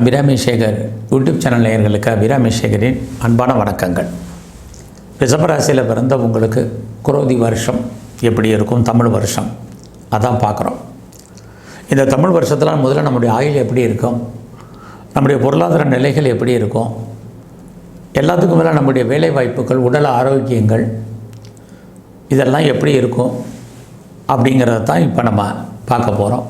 Abirami Sekar YouTube channel நேயர்களுக்கு அபிராமி சேகரின் அன்பான வணக்கங்கள். ரிஷபராசியில் பிறந்த உங்களுக்கு குரோதி வருஷம் எப்படி இருக்கும்? தமிழ் வருஷம். அதான் பார்க்குறோம். இந்த தமிழ் வருஷத்தில் முதல்ல நம்முடைய ஆயுள் எப்படி இருக்கும்? நம்முடைய பொருளாதார நிலைகள் எப்படி இருக்கும்? எல்லாத்துக்கும் மேலே நம்முடைய வேலை வாய்ப்புகள் உடல் ஆரோக்கியங்கள் இதெல்லாம் எப்படி இருக்கும்? அப்படிங்கிறத தான் இப்போ நம்ம பார்க்க போகிறோம்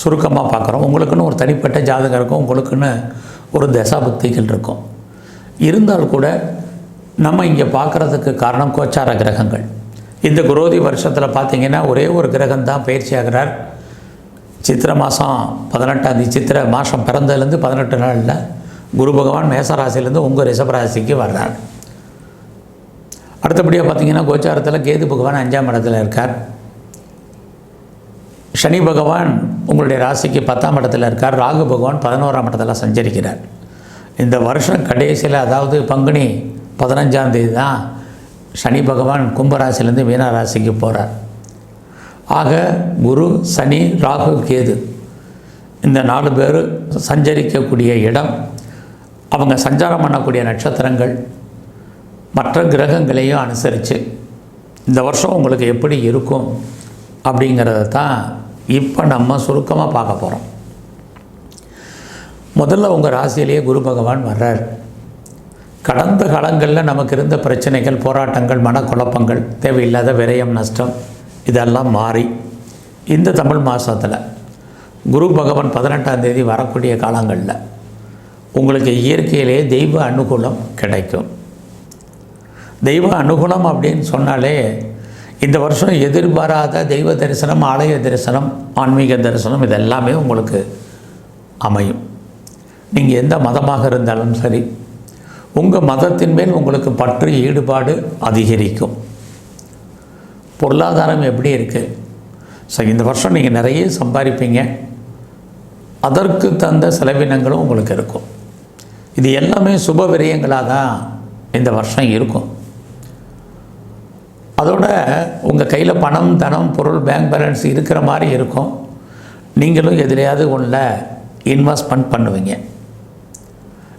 சுருக்கமாக பார்க்குறோம். உங்களுக்குன்னு ஒரு தனிப்பட்ட ஜாதகம் இருக்கும். உங்களுக்குன்னு ஒரு தசாபக்திகள் இருக்கும். இருந்தால் கூட நம்ம இங்கே பார்க்குறதுக்கு காரணம் கோச்சார கிரகங்கள். இந்த குரோதி வருஷத்தில் பார்த்தீங்கன்னா ஒரே ஒரு கிரகம் தான் பயிற்சி ஆகிறார். சித்திரை மாதம் பதினெட்டாம் தேதி சித்திரை மாதம் பிறந்ததுலேருந்து பதினெட்டு நாளில் குரு பகவான் மேசராசிலேருந்து உங்கள் ரிஷபராசிக்கு வர்றார். அடுத்தபடியாக பார்த்தீங்கன்னா கோச்சாரத்தில் கேது பகவான் அஞ்சாம் இடத்துல இருக்கார். சனி பகவான் உங்களுடைய ராசிக்கு பத்தாம் இடத்துல இருக்கார். ராகு பகவான் பதினோராம் இடத்துல சஞ்சரிக்கிறார். இந்த வருஷம் கடைசியில் அதாவது பங்குனி பதினஞ்சாம் தேதி தான் சனி பகவான் கும்பராசிலேருந்து மீன ராசிக்கு போகிறார் ஆக குரு சனி ராகு கேது இந்த நாலு பேர் சஞ்சரிக்கக்கூடிய இடம் அவங்க சஞ்சாரம் பண்ணக்கூடிய நட்சத்திரங்கள் மற்ற கிரகங்களையும் அனுசரித்து இந்த வருஷம் உங்களுக்கு எப்படி இருக்கும் அப்படிங்கிறத தான் இப்போ நம்ம சுருக்கமாக பார்க்க போகிறோம் முதல்ல உங்கள் ராசியிலேயே குரு பகவான் வர்றார். கடந்த காலங்களில் நமக்கு இருந்த பிரச்சனைகள் போராட்டங்கள் மனக்குழப்பங்கள் தேவையில்லாத விரயம் நஷ்டம் இதெல்லாம் மாறி இந்த தமிழ் மாதத்தில் குரு பகவான் பதினெட்டாம் தேதி வரக்கூடிய காலங்களில் உங்களுக்கு இயற்கையிலே தெய்வ அனுகூலம் கிடைக்கும். தெய்வ அனுகூலம் அப்படின்னு சொன்னாலே இந்த வருஷம் எதிர்பாராத தெய்வ தரிசனம் ஆலய தரிசனம் ஆன்மீக தரிசனம் இதெல்லாமே உங்களுக்கு அமையும். நீங்கள் எந்த மதமாக இருந்தாலும் சரி உங்கள் மதத்தின் மேல் உங்களுக்கு பற்று ஈடுபாடு அதிகரிக்கும். பொருளாதாரம் எப்படி இருக்குது ஸோ இந்த வருஷம் நீங்கள் நிறைய சம்பாதிப்பீங்க. அதற்கு தந்த செலவினங்களும் உங்களுக்கு இருக்கும். இது எல்லாமே சுப விரயங்களாக தான் இந்த வருஷம் இருக்கும். அதோட உங்கள் கையில் பணம் தனம் பொருள் பேங்க் பேலன்ஸ் இருக்கிற மாதிரி இருக்கும். நீங்களும் எதிலையாவது ஒன்றில் இன்வெஸ்ட்மெண்ட் பண்ணுவீங்க.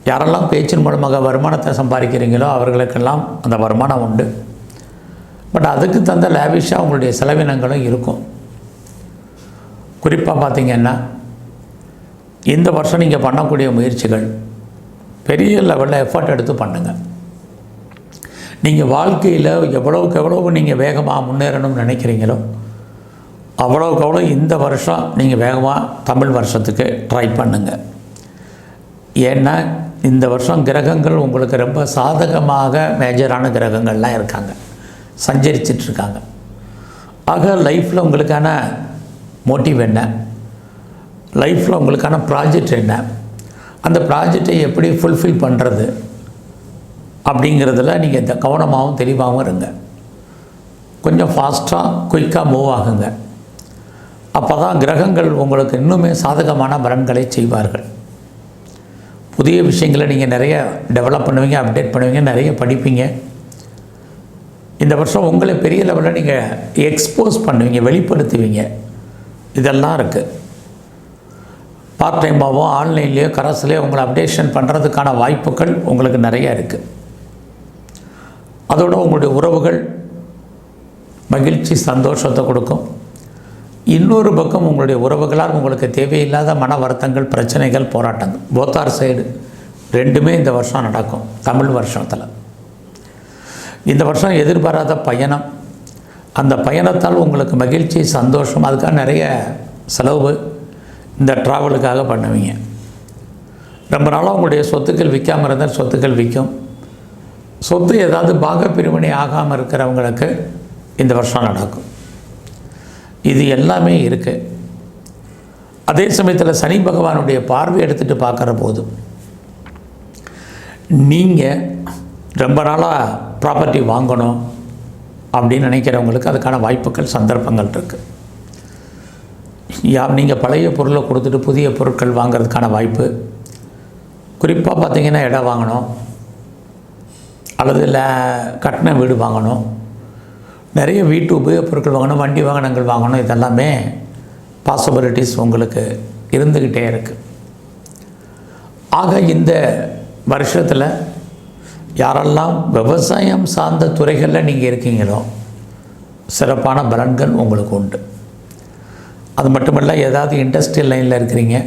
யாரெல்லாம் பேச்சின் மூலமாக வருமானத்தை சம்பாதிக்கிறீங்களோ அவர்களுக்கெல்லாம் அந்த வருமானம் உண்டு. பட் அதுக்கு தந்த லேவிஷாக உங்களுடைய செலவினங்களும் இருக்கும். குறிப்பாக பார்த்தீங்கன்னா இந்த வருஷம் நீங்கள் பண்ணக்கூடிய முயற்சிகள் பெரிய லெவலில் எஃபர்ட் எடுத்து பண்ணுங்கள் நீங்கள் வாழ்க்கையில் எவ்வளோக்கு எவ்வளோ நீங்கள் வேகமாக முன்னேறணும்னு நினைக்கிறீங்களோ அவ்வளோக்கு அவ்வளோ இந்த வருஷம் நீங்கள் வேகமாக தமிழ் வருஷத்துக்கு ட்ரை பண்ணுங்கள் ஏன்னா இந்த வருஷம் கிரகங்கள் உங்களுக்கு ரொம்ப சாதகமாக மேஜரான கிரகங்கள்லாம் இருக்காங்க. சஞ்சரிச்சிட்ருக்காங்க. ஆக லைஃப்பில் உங்களுக்கான மோட்டிவ் என்ன? லைஃப்பில் உங்களுக்கான ப்ராஜெக்ட் என்ன? அந்த ப்ராஜெக்டை எப்படி ஃபுல்ஃபில் பண்ணுறது அப்படிங்கிறதுல நீங்கள் இந்த கவனமாகவும் தெளிவாகவும் இருங்க. கொஞ்சம் ஃபாஸ்ட்டாக குயிக்காக மூவ் ஆகுங்க. அப்போ தான் கிரகங்கள் உங்களுக்கு இன்னுமே சாதகமான பலன்களை செய்வார்கள். புதிய விஷயங்களை நீங்கள் நிறைய டெவலப் பண்ணுவீங்க அப்டேட் பண்ணுவீங்க நிறைய படிப்பீங்க. இந்த வருஷம் உங்களை பெரிய லெவலில் நீங்கள் எக்ஸ்போஸ் பண்ணுவீங்க வெளிப்படுத்துவீங்க. இதெல்லாம் இருக்குது பார்ட் டைமாகவோ ஆன்லைன்லேயோ கரஸ்லேயோ உங்களை அப்டேஷன் பண்ணுறதுக்கான வாய்ப்புகள் உங்களுக்கு நிறைய இருக்குது அதோடு உங்களுடைய உறவுகள் மகிழ்ச்சி சந்தோஷத்தை கொடுக்கும். இன்னொரு பக்கம் உங்களுடைய உறவுகளால் உங்களுக்கு தேவையில்லாத மன வருத்தங்கள் பிரச்சனைகள் போராட்டங்கள். போத்தார் சைடு ரெண்டுமே இந்த வருஷம் நடக்கும். தமிழ் வருஷத்தில். இந்த வருஷம் எதிர்பாராத பயணம். அந்த பயணத்தால் உங்களுக்கு மகிழ்ச்சி சந்தோஷம் அதுக்காக நிறைய செலவு இந்த ட்ராவலுக்காக பண்ணுவீங்க. ரொம்ப நாளாக உங்களுடைய சொத்துக்கள் விற்காமல் இருந்தால் சொத்துக்கள் விற்கும் சொத்து ஏதாவது பாக பிரிவினை ஆகாமல் இருக்கிறவங்களுக்கு இந்த வருஷம் நடக்கும். இது எல்லாமே இருக்குது அதே சமயத்தில் சனி பகவானுடைய பார்வை எடுத்துகிட்டு பார்க்குற போது நீங்கள் ரொம்ப நாளாக ப்ராப்பர்ட்டி வாங்கணும் அப்படின்னு நினைக்கிறவங்களுக்கு அதுக்கான வாய்ப்புகள் சந்தர்ப்பங்கள் இருக்குது யார் நீங்கள் பழைய பொருளை கொடுத்துட்டு புதிய பொருட்கள் வாங்கிறதுக்கான வாய்ப்பு. குறிப்பாக பார்த்தீங்கன்னா இடம் வாங்கணும். அல்லது இல்லை கட்டின வீடு வாங்கணும். நிறைய வீட்டு உபயோகப் பொருட்கள் வாங்கணும் வண்டி வாகனங்கள் வாங்கணும் இதெல்லாமே பாசிபிலிட்டிஸ் உங்களுக்கு இருந்துக்கிட்டே இருக்குது ஆக இந்த வருஷத்தில் யாரெல்லாம் விவசாயம் சார்ந்த துறைகளில் நீங்கள் இருக்கீங்களோ சிறப்பான பலன்கள் உங்களுக்கு உண்டு. அது மட்டுமல்ல ஏதாவது இண்டஸ்ட்ரியல் லைனில் இருக்கிறீங்க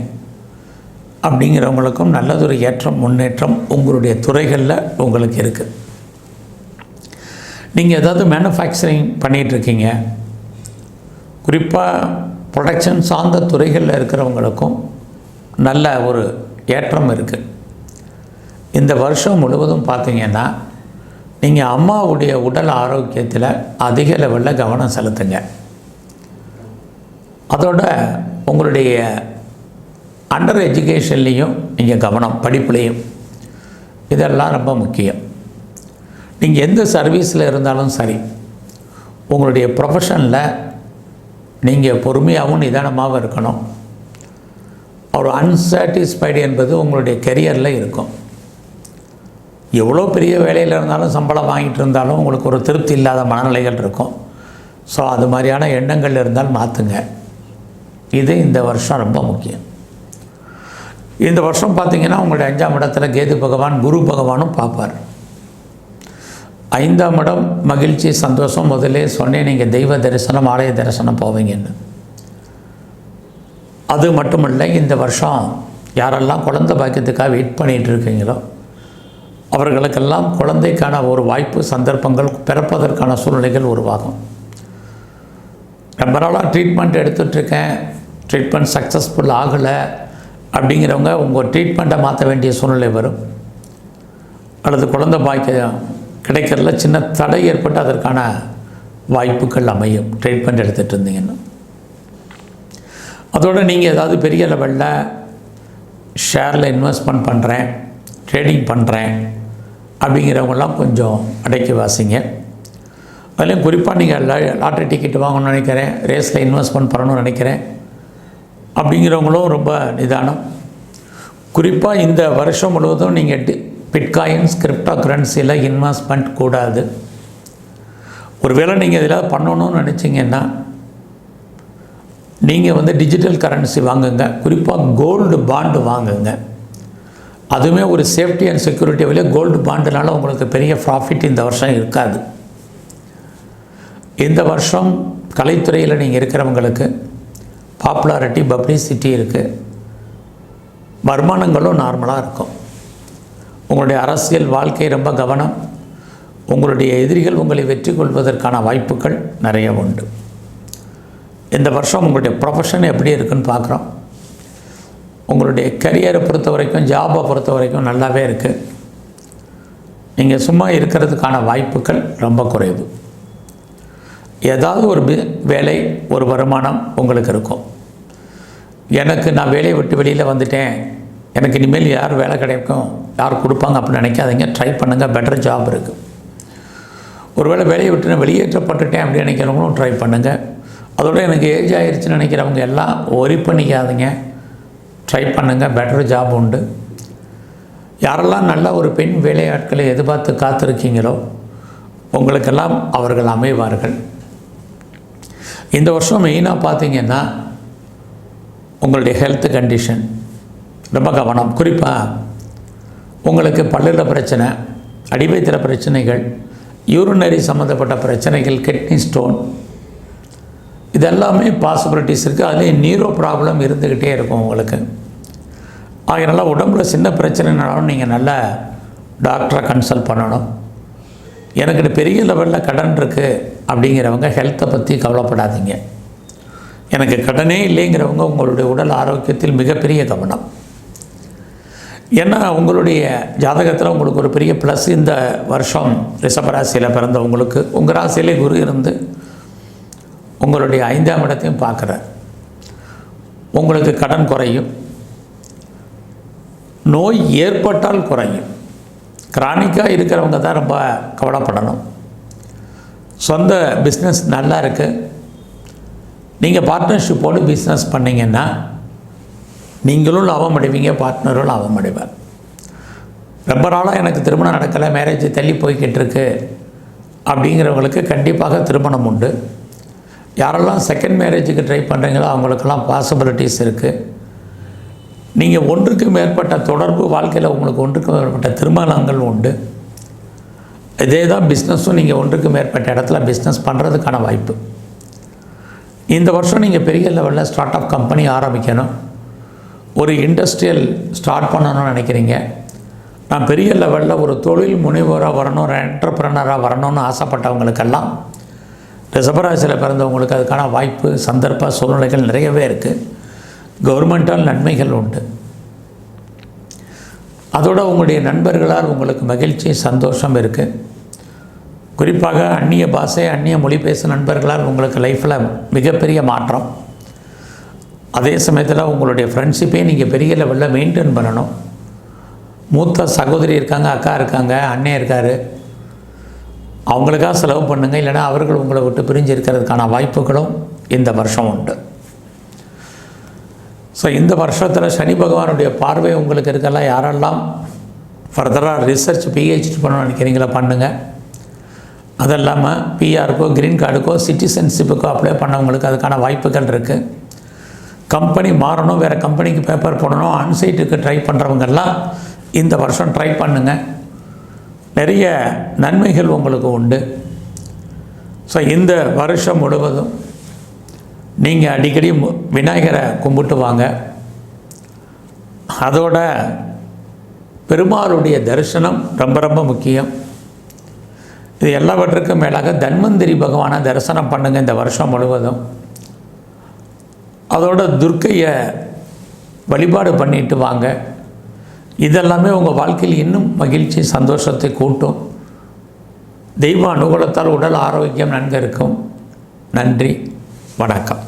அப்படிங்கிறவங்களுக்கும் நல்லதொரு ஏற்றம் முன்னேற்றம் உங்களுடைய துறைகளில் உங்களுக்கு இருக்குது நீங்கள் ஏதாவது மேனுஃபேக்சரிங் பண்ணிகிட்ருக்கீங்க குறிப்பாக ப்ரொடக்ஷன் சார்ந்த துறைகளில் இருக்கிறவங்களுக்கும் நல்ல ஒரு ஏற்றம் இருக்குது இந்த வருஷம் முழுவதும் பார்த்தீங்கன்னா நீங்கள் அம்மாவுடைய உடல் ஆரோக்கியத்தில் அதிக லெவலில் கவனம் செலுத்துங்க. அதோட உங்களுடைய அண்டர் எஜுகேஷன்லேயும் நீங்கள் கவனம் படிப்புலேயும். இதெல்லாம் ரொம்ப முக்கியம். நீங்கள் எந்த சர்வீஸில் இருந்தாலும் சரி உங்களுடைய ப்ரொஃபஷனில் நீங்கள் பொறுமையாகவும் நிதானமாகவும் இருக்கணும். ஒரு அன்சாட்டிஸ்ஃபைடு என்பது உங்களுடைய கெரியரில் இருக்கும். எவ்வளோ பெரிய வேலையில் இருந்தாலும் சம்பளம் வாங்கிட்டு இருந்தாலும் உங்களுக்கு ஒரு திருப்தி இல்லாத மனநிலைகள் இருக்கும். ஸோ அது மாதிரியான எண்ணங்கள் இருந்தால் மாற்றுங்க இது இந்த வருஷம் ரொம்ப முக்கியம். இந்த வருஷம் பார்த்திங்கன்னா உங்களுடைய அஞ்சாம் இடத்துல கேது பகவான் குரு பகவானும் பார்ப்பார். ஐந்தாம் இடம் மகிழ்ச்சி சந்தோஷம். முதலே சொன்னேன் நீங்கள் தெய்வ தரிசனம் ஆலய தரிசனம் போவீங்கன்னு. அது மட்டுமல்ல இந்த வருஷம் யாரெல்லாம் குழந்தை பாக்கியத்துக்காக வெயிட் பண்ணிகிட்டு இருக்கீங்களோ அவர்களுக்கெல்லாம் குழந்தைக்கான ஒரு வாய்ப்பு சந்தர்ப்பங்கள் பிறப்பதற்கான சூழ்நிலைகள் உருவாகும். ரொம்ப நாளாக ட்ரீட்மெண்ட் எடுத்துகிட்ருக்கேன் ட்ரீட்மெண்ட் சக்ஸஸ்ஃபுல் ஆகலை அப்படிங்கிறவங்க உங்கள் ட்ரீட்மெண்ட்டை மாற்ற வேண்டிய சூழ்நிலை வரும். அல்லது குழந்தை பாக்கியம் கிடைக்கிறதுல சின்ன தடை ஏற்பட்டு அதற்கான வாய்ப்புகள் அமையும். ட்ரீட்மெண்ட் எடுத்துகிட்டு இருந்தீங்கன்னா. அதோடு நீங்கள் ஏதாவது பெரிய லெவலில் ஷேரில் இன்வெஸ்ட்மெண்ட் பண்ணுறேன் ட்ரேடிங் பண்ணுறேன் அப்படிங்கிறவங்கெல்லாம் கொஞ்சம் அடைக்கி வாசிங்க. அதுலேயும் குறிப்பாக நீங்கள் லாட்ரி டிக்கெட் வாங்கணும்னு நினைக்கிறேன் ரேஸில் இன்வெஸ்ட்மெண்ட் பண்ணணும்னு நினைக்கிறேன் அப்படிங்கிறவங்களும் ரொம்ப நிதானம். குறிப்பாக இந்த வருஷம் முழுவதும் நீங்கள் டி பிட்காயின்ஸ் கிரிப்டோ கரன்சியில் இன்வெஸ்ட்மெண்ட் கூடாது. ஒருவேளை நீங்கள் இதில் பண்ணணும்னு நினச்சிங்கன்னா நீங்கள் வந்து டிஜிட்டல் கரன்சி வாங்குங்க. குறிப்பாக கோல்டு பாண்டு வாங்குங்க. அதுவுமே ஒரு சேஃப்டி அண்ட் செக்யூரிட்டி வழியே கோல்டு பாண்டுனால உங்களுக்கு பெரிய ப்ராஃபிட் இந்த வருஷம் இருக்காது. இந்த வருஷம் கலைத்துறையில் நீங்கள் இருக்கிறவங்களுக்கு பாப்புலாரிட்டி பப்ளிசிட்டி இருக்குது வருமானங்களும் நார்மலாக இருக்கும். உங்களுடைய அரசியல் வாழ்க்கை ரொம்ப கவனம். உங்களுடைய எதிரிகள் உங்களை வெற்றி கொள்வதற்கான வாய்ப்புகள் நிறைய உண்டு. இந்த வருஷம் உங்களுடைய ப்ரொஃபஷன் எப்படி இருக்குன்னு பார்க்குறோம். உங்களுடைய கரியரை பொறுத்த வரைக்கும் ஜாபை பொறுத்த வரைக்கும் நல்லாவே இருக்குது நீங்கள் சும்மா இருக்கிறதுக்கான வாய்ப்புகள் ரொம்ப குறைவு. ஏதாவது ஒரு வேலை ஒரு வருமானம் உங்களுக்கு இருக்கும். எனக்கு நான் வேலையை விட்டு வெளியில் வந்துட்டேன். எனக்கு இனிமேல் யார் வேலை கிடைக்கும் யார் கொடுப்பாங்க அப்படின்னு நினைக்காதீங்க ட்ரை பண்ணுங்கள் பெட்டர் ஜாப் இருக்குது ஒருவேளை வேலையை விட்டு நான் வெளியேற்றப்பட்டுட்டேன் அப்படின்னு நினைக்கிறவங்களும் ட்ரை பண்ணுங்கள் அதோட எனக்கு ஏஜ் ஆயிடுச்சுன்னு நினைக்கிறவங்க எல்லாம் ஒரி பண்ணிக்காதீங்க. ட்ரை பண்ணுங்கள் பெட்டர் ஜாப் உண்டு. யாரெல்லாம் நல்ல ஒரு பெண் வேலையாட்களை எதிர்பார்த்து காத்திருக்கீங்களோ உங்களுக்கெல்லாம் அவர்கள் அமைவார்கள். இந்த வருஷம் மெயினாக பார்த்தீங்கன்னா உங்களுடைய ஹெல்த் கண்டிஷன் ரொம்ப கவனம். குறிப்பாக உங்களுக்கு பல்லில் பிரச்சனை அடிவயிற்றில் பிரச்சனைகள் யூரினரி சம்மந்தப்பட்ட பிரச்சனைகள் கிட்னி ஸ்டோன் இதெல்லாமே பாசிபிலிட்டிஸ் இருக்குது அதுலேயும் நீரோ ப்ராப்ளம் இருந்துக்கிட்டே இருக்கும் உங்களுக்கு. அதனால் உடம்புல சின்ன பிரச்சனைனாலும் நீங்கள் நல்ல டாக்டரை கன்சல்ட் பண்ணணும். எனக்கு பெரிய லெவலில் கடன் இருக்குது அப்படிங்கிறவங்க ஹெல்த்தை பற்றி கவலைப்படாதீங்க. எனக்கு கடனே இல்லைங்கிறவங்க உங்களுடைய உடல் ஆரோக்கியத்தில் மிகப்பெரிய கவனம். ஏன்னா உங்களுடைய ஜாதகத்தில் உங்களுக்கு ஒரு பெரிய ப்ளஸ் இந்த வருஷம் ரிஷபராசியில் பிறந்தவங்களுக்கு உங்கள் ராசியிலே குரு இருந்து உங்களுடைய ஐந்தாம் இடத்தையும் பார்க்குறார். உங்களுக்கு கடன் குறையும். நோய் ஏற்பட்டால் குறையும். கிரானிக்காக இருக்கிறவங்க தான் ரொம்ப கவலைப்படணும். சொந்த பிஸ்னஸ் நல்லா இருக்குது நீங்கள் பார்ட்னர்ஷிப்போடு பிஸ்னஸ் பண்ணிங்கன்னா நீங்களும் லாபம் அடைவீங்க பார்ட்னரும் லாபம் அடைவார். ரொம்ப நாளாக எனக்கு திருமணம் நடக்கலை மேரேஜ் தள்ளி போய்கிட்டு இருக்கு அப்படிங்கிறவங்களுக்கு கண்டிப்பாக திருமணம் உண்டு. யாரெல்லாம் செகண்ட் மேரேஜுக்கு ட்ரை பண்ணுறீங்களோ அவங்களுக்கெல்லாம் பாசிபிலிட்டிஸ் இருக்குது நீங்கள் ஒன்றுக்கு மேற்பட்ட தொடர்பு வாழ்க்கையில் உங்களுக்கு ஒன்றுக்கு மேற்பட்ட திருமணங்கள் உண்டு. இதே தான் பிஸ்னஸும் நீங்கள் ஒன்றுக்கு மேற்பட்ட இடத்துல பிஸ்னஸ் பண்ணுறதுக்கான வாய்ப்பு. இந்த வருஷம் நீங்கள் பெரிய லெவலில் ஸ்டார்ட் அப் கம்பெனி ஆரம்பிக்கணும். ஒரு இண்டஸ்ட்ரியல் ஸ்டார்ட் பண்ணணும்னு நினைக்கிறீங்க? நான் பெரிய லெவலில் ஒரு தொழில் முனைவராக வரணும் ஒரு என்டர்பிரனராக வரணும்னு ஆசைப்பட்டவங்களுக்கெல்லாம் ரிசபராசியில் பிறந்தவங்களுக்கு அதுக்கான வாய்ப்பு சந்தர்ப்ப சூழ்நிலைகள் நிறையவே இருக்குது கவர்மெண்ட்டால் நன்மைகள் உண்டு. அதோடு உங்களுடைய நண்பர்களால் உங்களுக்கு மகிழ்ச்சி சந்தோஷம் இருக்குது குறிப்பாக அந்நிய பாஷை அந்நிய மொழி பேசும் நண்பர்களால் உங்களுக்கு லைஃப்பில் மிகப்பெரிய மாற்றம். அதே சமயத்தில் உங்களுடைய ஃப்ரெண்ட்ஷிப்பே நீங்கள் பெரிய லெவலில் மெயின்டைன் பண்ணணும். மூத்த சகோதரி இருக்காங்க அக்கா இருக்காங்க அண்ணன் இருக்கார். அவங்களுக்காக செலவு பண்ணுங்கள் இல்லைனா அவர்கள் உங்களை விட்டு பிரிஞ்சு இருக்கிறதுக்கான வாய்ப்புகளும் இந்த வருஷம் உண்டு. ஸோ இந்த வருஷத்தில் சனி பகவானுடைய பார்வை உங்களுக்கு இருக்கலாம் யாரெல்லாம் ஃபர்தராக ரிசர்ச் பிஹெச்டி பண்ணணும்னு நினைக்கிறீங்களா பண்ணுங்கள் அது இல்லாமல் பிஆருக்கோ க்ரீன் கார்டுக்கோ சிட்டிசன்ஷிப்புக்கோ அப்ளை பண்ணவங்களுக்கு அதுக்கான வாய்ப்புகள் இருக்குது கம்பெனி மாறணும் வேறு கம்பெனிக்கு பேப்பர் போடணும் அன்சைட்டுக்கு ட்ரை பண்ணுறவங்கெல்லாம் இந்த வருஷம் ட்ரை பண்ணுங்கள் நிறைய நன்மைகள் உங்களுக்கு உண்டு. ஸோ இந்த வருஷம் முழுவதும் நீங்கள் அடிக்கடி மு- விநாயகரை கும்பிட்டு வாங்க. அதோட பெருமாளுடைய தரிசனம் ரொம்ப ரொம்ப முக்கியம். இது எல்லாவற்றுக்கும் மேலாக தன்வந்திரி பகவானை தரிசனம் பண்ணுங்கள் இந்த வருஷம் முழுவதும். அதோட துர்க்கையை வழிபாடு பண்ணிட்டு வாங்க. இதெல்லாமே உங்கள் வாழ்க்கையில் இன்னும் மகிழ்ச்சி சந்தோஷத்தை கூட்டும். தெய்வ அனுகூலத்தால் உடல் ஆரோக்கியம் நன்கு இருக்கும். நன்றி வணக்கம்.